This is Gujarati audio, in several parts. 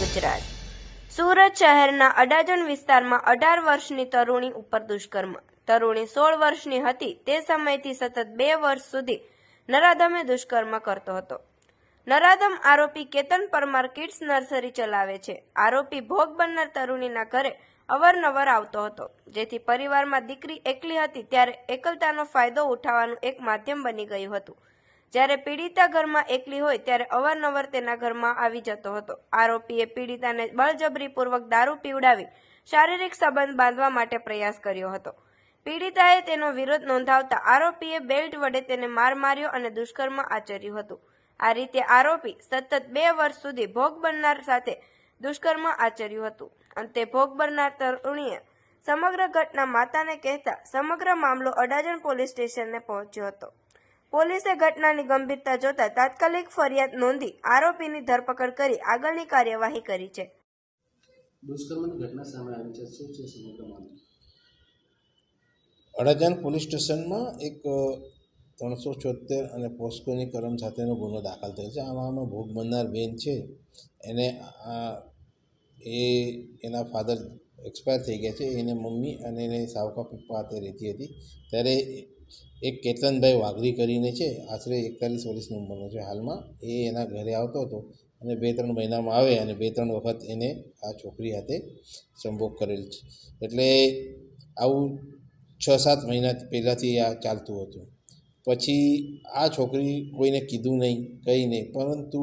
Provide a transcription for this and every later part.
ગુજરાત. સુરત શહેરના અડાજણ વિસ્તારમાં અઢાર વર્ષની તરુણી ઉપર દુષ્કર્મ. તરુણી સોળ વર્ષની હતી. તે સમયથી સતત બે વર્ષ સુધી નરાધમે દુષ્કર્મ કરતો હતો. નરાધમ આરોપી કેતન પરમાર કિડ્સ નર્સરી ચલાવે છે. આરોપી ભોગ બનનાર તરુણીના ઘરે અવરનવર આવતો હતો. જેથી પરિવારમાં દીકરી એકલી હતી ત્યારે એકલતાનો ફાયદો ઉઠાવવાનું એક માધ્યમ બની ગયું હતું. જ્યારે પીડિતા ઘરમાં એકલી હોય ત્યારે અવારનવાર તેના ઘરમાં આવી જતો હતો. આરોપીએ પીડિતાને બળજબરીપૂર્વક દારૂ પીવડાવી શારીરિક સંબંધ બાંધવા માટે પ્રયાસ કર્યો હતો. પીડિતાએ તેનો વિરોધ નોંધાવતા આરોપીએ બેલ્ટ વડે તેને માર માર્યો અને દુષ્કર્મ આચર્યું હતું. આ રીતે આરોપી સતત બે વર્ષ સુધી ભોગ બનનાર સાથે દુષ્કર્મ આચર્યું હતું. અંતે ભોગ બનનાર તરુણીએ સમગ્ર ઘટના માતાને કહેતા સમગ્ર મામલો અડાજણ પોલીસ સ્ટેશને પહોંચ્યો હતો. પોલીસે ઘટનાની ગંભીરતા જોતા તાત્કાલિક ફરિયાદ નોંધી આરોપીની ધરપકડ કરી આગળની કાર્યવાહી કરી છે. દુષ્કર્મની ઘટના સામે આવી છે. શું છે અડાજણ પોલીસ સ્ટેશનમાં એક ત્રણસો છોતેર અને પોસ્કોની કરમ સાથેનો ગુનો દાખલ થયો છે. આમાં આમાં ભોગ બનનાર બેન છે. એને આ એ એના ફાધર એક્સપાયર થઈ ગયા છે. એને મમ્મી અને એને સાવકા પપ્પા હાથે રહેતી હતી. ત્યારે એક કેતનભાઈ વાઘરી કરીને છે, આશરે એકતાલીસ વર્ષની ઉંમરનો છે હાલમાં. એ એના ઘરે આવતો હતો અને બે ત્રણ મહિનામાં આવે અને બે ત્રણ વખત એને આ છોકરી હાથે સંભોગ કરેલ છે. એટલે આવું છ સાત મહિના પહેલાંથી આ ચાલતું હતું. પછી આ છોકરી કોઈને કીધું નહીં, કંઈ નહીં, પરંતુ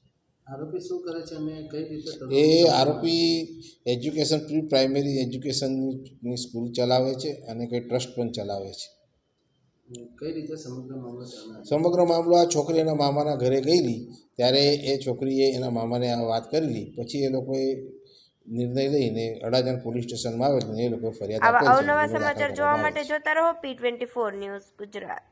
આરોપી શું કરે છે? અને કઈ રીતે એ આરોપી એજ્યુકેશન પ્રી પ્રાઇમરી એજ્યુકેશનની સ્કૂલ ચલાવે છે અને કંઈ ટ્રસ્ટ પણ ચલાવે છે. કઈ રીતે સમગ્ર મામલો સમગ્ર મામલો આ છોકરી એના મામાના ઘરે ગયેલી ત્યારે એ છોકરીએ એના મામાને આ વાત કરેલી પછી એ લોકોએ નિર્ણય લઈને અડાજણ પોલીસ સ્ટેશનમાં આવેલ એ લોકો ફરિયાદ આવા અવનવા સમાચાર જોવા માટે જોતા રહો P twenty four news Gujarat.